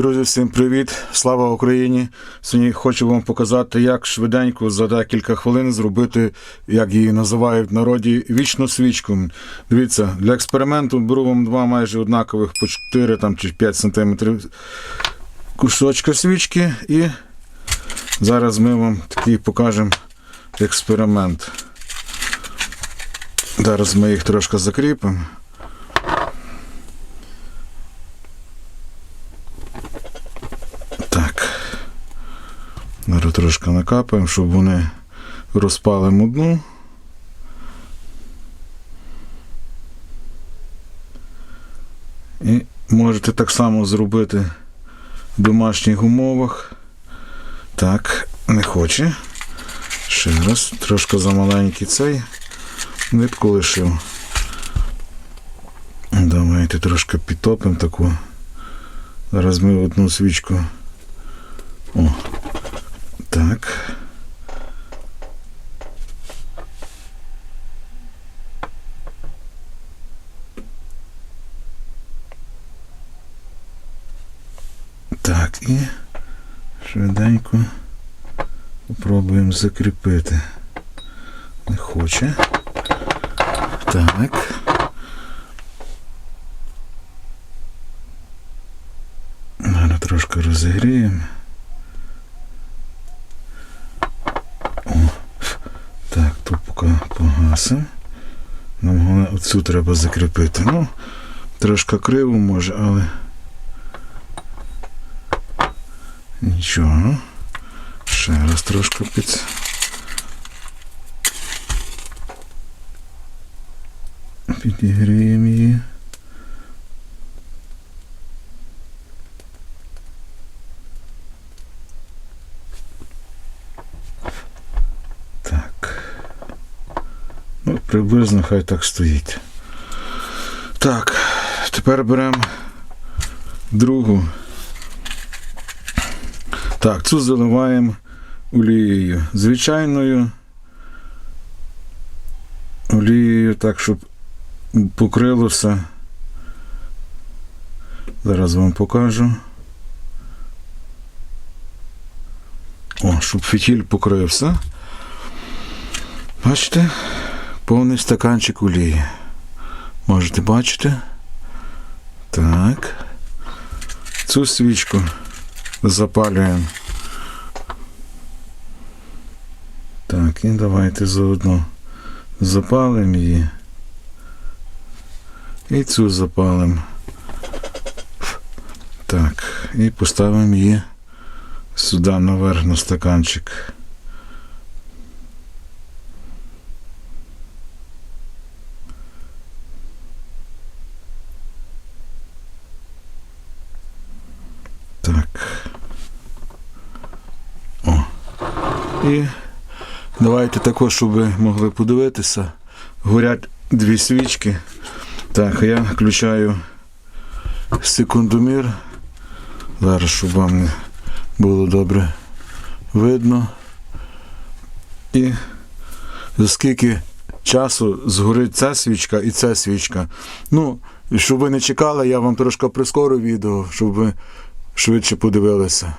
Друзі, всім привіт! Слава Україні! Сьогодні хочу вам показати, як швиденько за декілька хвилин зробити, як її називають в народі, вічну свічку. Дивіться, для експерименту беру вам два майже однакових по 4 там, чи 5 см кусочка свічки і зараз ми вам такий покажемо експеримент. Зараз ми їх трошки закріпимо. Так. Зараз трошки накапаємо, щоб вони розпали мудну. І можете так само зробити в домашніх умовах. Так, не хоче. Ще раз, трошки замаленький цей. Нитку лишив. Давайте трошки підтопимо таку. Зараз ми одну свічку. О. Так. Так, і швиденько попробуємо закріпити. Не хоче. Так. Зараз трошки розігріємо. О, так, тут поки погасимо. Нам головне оцю треба закріпити. Ну, трошки криво може, але нічого. Ще раз трошки під. Підігріємо її. Так. Ну, приблизно хай так стоїть. Так, тепер беремо другу. Так, цю заливаємо олією. Звичайною олією, так, щоб покрилося. Зараз вам покажу. О, щоб фітіль покрився. Бачите? Повний стаканчик олії. Можете бачити? Так. Цю свічку запалюємо. Так, і давайте заодно запалимо її. І цю запалимо. Так, і поставимо її сюди наверх на стаканчик. Так. О. І давайте також, щоб ви могли подивитися. Горять дві свічки. Так, я включаю секундомір. Зараз, щоб вам було добре видно. І за скільки часу згорить ця свічка і ця свічка. Ну, щоб ви не чекали, я вам трошки прискорю відео, щоб ви швидше подивилися.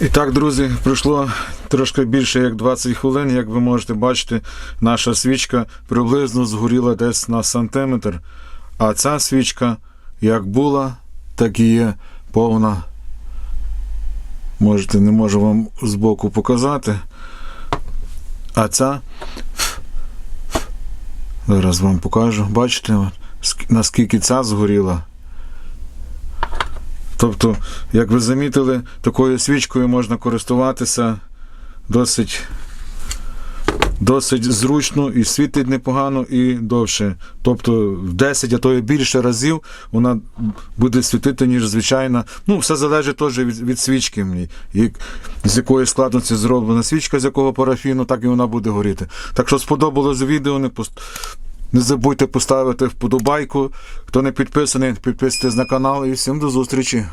І так, друзі, пройшло трошки більше як 20 хвилин. Як ви можете бачити, наша свічка приблизно згоріла десь на сантиметр. А ця свічка як була, так і є повна. Можете, не можу вам збоку показати. А ця. Зараз вам покажу. Бачите, наскільки ця згоріла. Тобто, як ви замітили, такою свічкою можна користуватися досить, досить зручно і світить непогано і довше. Тобто в 10, а то і більше разів вона буде світити, ніж звичайна. Ну, все залежить теж від, від свічки. мені. І з якої складності зроблена свічка, з якого парафіну, так і вона буде горіти. Так що сподобалось відео, не пост... Не забудьте поставити вподобайку. Хто не підписаний, підписуйтесь на канал і всім до зустрічі.